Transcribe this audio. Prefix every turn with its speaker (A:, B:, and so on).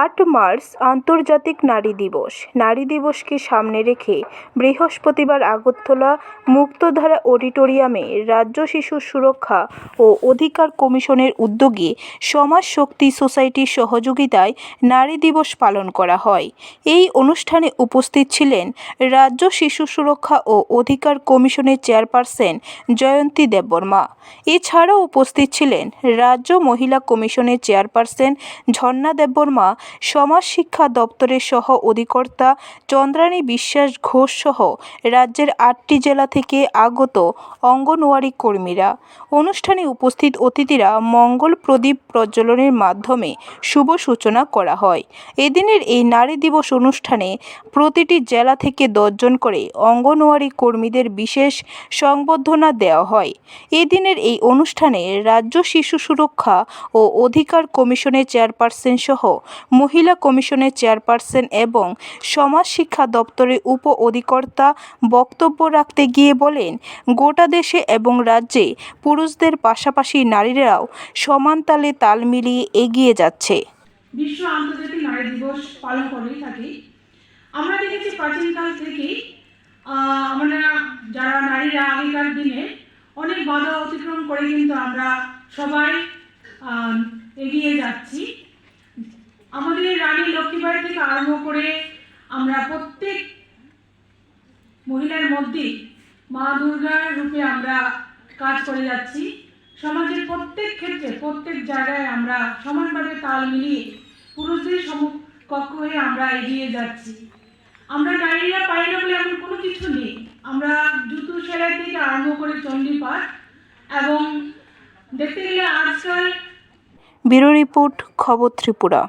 A: আট মার্চ আন্তর্জাতিক নারী দিবস। নারী দিবসকে সামনে রেখে বৃহস্পতিবার আগরতলা মুক্তধারা অডিটোরিয়ামে রাজ্য শিশু সুরক্ষা ও অধিকার কমিশনের উদ্যোগে সমাজ শক্তি সোসাইটির সহযোগিতায় নারী দিবস পালন করা হয়। এই অনুষ্ঠানে উপস্থিত ছিলেন রাজ্য শিশু সুরক্ষা ও অধিকার কমিশনের চেয়ারপারসন জয়ন্তী দেববর্মা। এছাড়াও উপস্থিত ছিলেন রাজ্য মহিলা কমিশনের চেয়ারপারসন ঝর্ণা দেববর্মা সমাজ শিক্ষা দপ্তরের সহ অধিকর্তা চন্দ্রাণী বিশ্বাস ঘোষ সহ রাজ্যের আটটি জেলা থেকে আগত অঙ্গনওয়াড়ি কর্মীরা। অনুষ্ঠানে উপস্থিত অতিথিরা মঙ্গল প্রদীপ প্রজ্বলনের মাধ্যমে শুভ সূচনা করা হয়। এদিনের এই নারী দিবস অনুষ্ঠানে প্রতিটি জেলা থেকে দশজন করে অঙ্গনওয়াড়ি কর্মীদের বিশেষ সংবর্ধনা দেওয়া হয়। এদিনের এই অনুষ্ঠানে রাজ্য শিশু সুরক্ষা ও অধিকার কমিশনের চেয়ারপারসন সহ মহিলা কমিশনের চেয়ারপারসন এবং সমাজ শিক্ষা দপ্তরের উপ অধিকর্তা বক্তব্য রাখতে গিয়ে বলেন গোটা দেশে এবং রাজ্যে পুরুষদের পাশাপাশি নারীরাও সমান তালে তাল মিলিয়ে এগিয়ে যাচ্ছে।
B: বিশ্ব আন্তর্জাতিক নারী দিবস পালন করেই থাকি। আমরা দেখেছি প্রাচীনকাল আহ, আমরা যারা নারীরা আগেকার দিনে অনেক বাধা অতিক্রম করে কিন্তু আমরা সবাই এগিয়ে যাচ্ছি। আমাদের রানী লক্ষ্মীবাই থেকে আরম্ভ করে আমরা প্রত্যেক মহিলার মধ্যে মা দুর্গার রূপে আমরা কাজ করে যাচ্ছি। সমাজের প্রত্যেক ক্ষেত্রে, প্রত্যেক জায়গায় আমরা সমানভাবে তাল মিলিয়ে পুরুষদের সমকক্ষ হয়ে আমরা এগিয়ে যাচ্ছি। আমরা নারীরা পাই না বলে এমন কোনো কিছু নেই। আমরা জুতো সেলাই থেকে আরম্ভ করে চণ্ডীপাঠ এবং দেখতে গেলে আজকাল
A: ব্যুরো রিপোর্ট, খবর ত্রিপুরা।